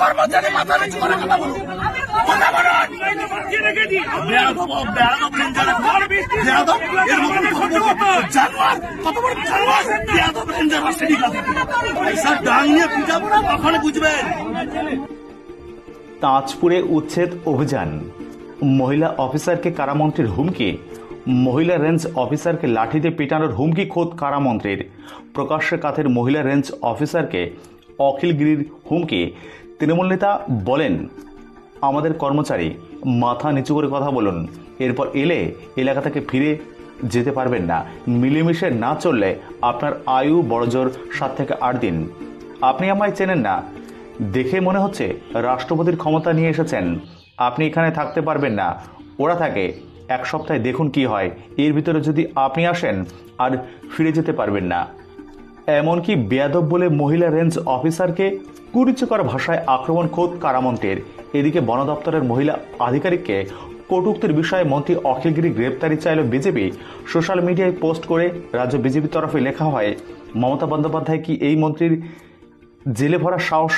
কর্মচারী করে কথা বলুন তাজপুরে উচ্ছেদ অভিযান। মহিলা অফিসারকে কারামন্ত্রীর হুমকি। মহিলা রেঞ্জ অফিসারকে লাঠিতে পেটানোর হুমকি খোদ কারামন্ত্রীর। প্রকাশ্যে কাথের মহিলা রেঞ্জ অফিসারকে অখিলগিরির হুমকি। তৃণমূল নেতা বলেন, আমাদের কর্মচারী মাথা নিচু করে কথা বলুন। এরপর এলে এলাকা থেকে ফিরে যেতে পারবেন না। মিলেমিশে না চললে আপনার আয়ু বড়জোর সাত থেকে আট দিন। আপনি আমায় চেনেন না। দেখে মনে হচ্ছে রাষ্ট্রপতির ক্ষমতা নিয়ে এসেছেন। আপনি এখানে থাকতে পারবেন না। ওরা থাকে, এক সপ্তাহে দেখুন কি হয়। এর ভিতরে যদি আপনি আসেন, আর ফিরে যেতে পারবেন না। এমনকি বেয়াদব বলে মহিলা রেঞ্জ অফিসারকে কুরুচিকর ভাষায় আক্রমণ খোদ কারামন্ত্রের। এদিকে বন দপ্তরের মহিলা আধিকারিককে কটুক্তির বিষয়ে মন্ত্রী অখিলগিরি গ্রেপ্তারি চাইল বিজেপি। সোশ্যাল মিডিয়ায় পোস্ট করে রাজ্য বিজেপির তরফে লেখা হয়, মমতা বন্দ্যোপাধ্যায় কি এই মন্ত্রীর জেলে ভরা সাহস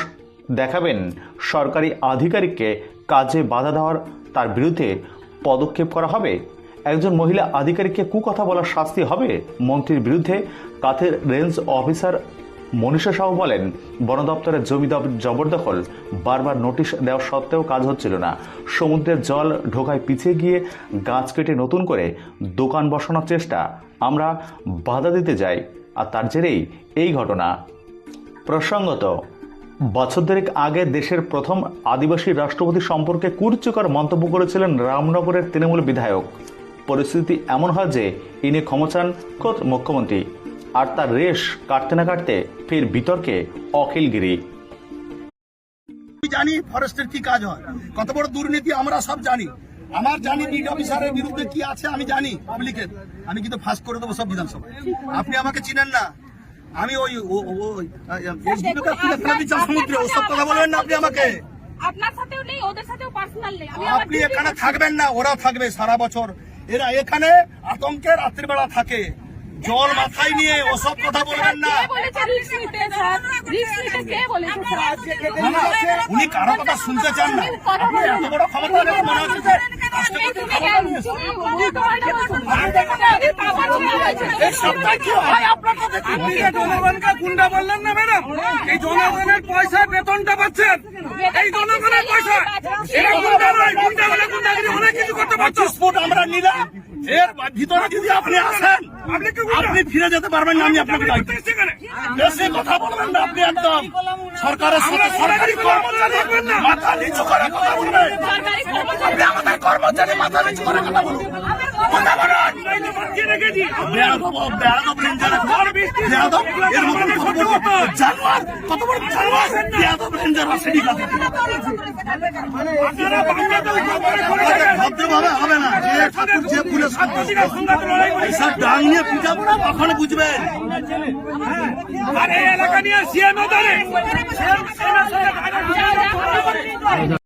দেখাবেন? সরকারি আধিকারিককে কাজে বাধা দেওয়ার তার বিরুদ্ধে পদক্ষেপ করা হবে? একজন মহিলা আধিকারিককে কুকথা বলার শাস্তি হবে? মন্ত্রীর বিরুদ্ধে কাথের রেঞ্জ অফিসার মনীষা সাহু বলেন বন দপ্তরের জমি জবরদখল, বারবার নোটিশ দেওয়া সত্ত্বেও কাজ হচ্ছিল না। সমুদ্রের জল ঢোকায় পিছিয়ে গিয়ে গাছ কেটে নতুন করে দোকান বসানোর চেষ্টা। আমরা বাধা দিতে যাই, আর তার জেরেই এই ঘটনা। প্রসঙ্গত, বছর দেড়েক আগে দেশের প্রথম আদিবাসী রাষ্ট্রপতি সম্পর্কে কুরুচিকর মন্তব্য করেছিলেন রামনগরের তৃণমূল বিধায়ক। পরিস্থিতি এমন হয় যে ইনি ক্ষমা চান খোদ মুখ্যমন্ত্রী আর তার রেশ কাটতে না কাটতে ফের বিতর্কে অখিলগিরি। আমি জানি ফরেস্টের কি কাজ হয় কত বড় দুর্নীতি আমরা সব জানি। আমার জানি বিট অফিসারের বিরুদ্ধে কি আছে আমি জানি পাবলিকের আমি কিন্তু ফাঁস করে দেবো সব বিধানসভা আপনি আমাকে চিনেন না। আমি ওই সমুদ্রে ওসব কথা বলবেন না আপনি আমাকে। আপনার সাথেও নেই ওদের সাথেও পার্সোনাল নেই। আপনি এখানে থাকবেন না ওরা থাকবে সারা বছর। এরা এখানে আতঙ্কে রাত্রিবেলা থাকে জল মাথায় নিয়ে ওসব কথা বলবেন না উনি কারও কথা শুনতে চান না আপনি এত বড় ক্ষমতা মনে হচ্ছে হয় গুন্ডা বললেন না ম্যাডাম এই জনগণের পয়সা বেতনটা পাচ্ছেন এই জনগণের পয়সা গুন্ডা নয় গুন্ডা হলে গুন্ডাগিরি অনেক কিছু করতে পঁচিশ ফুট আমরা নিলাম। এর ভিতরে যদি আপনি আসেন আপনি ফিরে যেতে পারবেন না আমি আপনাকে। বেশি কথা বলবেন না আপনি একদম। সরকারের সাথে সরকারি কর্মচারী মাথা নিচু করে কথা বলবেন। আপনি আমাদের কর্মচারী মাথা নিচু করে কথা বলুন। কথা বলুন। কত বড় জানোয়ার। বেয়াদব রেঞ্জার আছে খবরে হবে না। যে ঠাকুর, যে ফুলে সব ডাং নিয়ে পিটাবো না কখন বুঝবেন এলাকা নিয়ে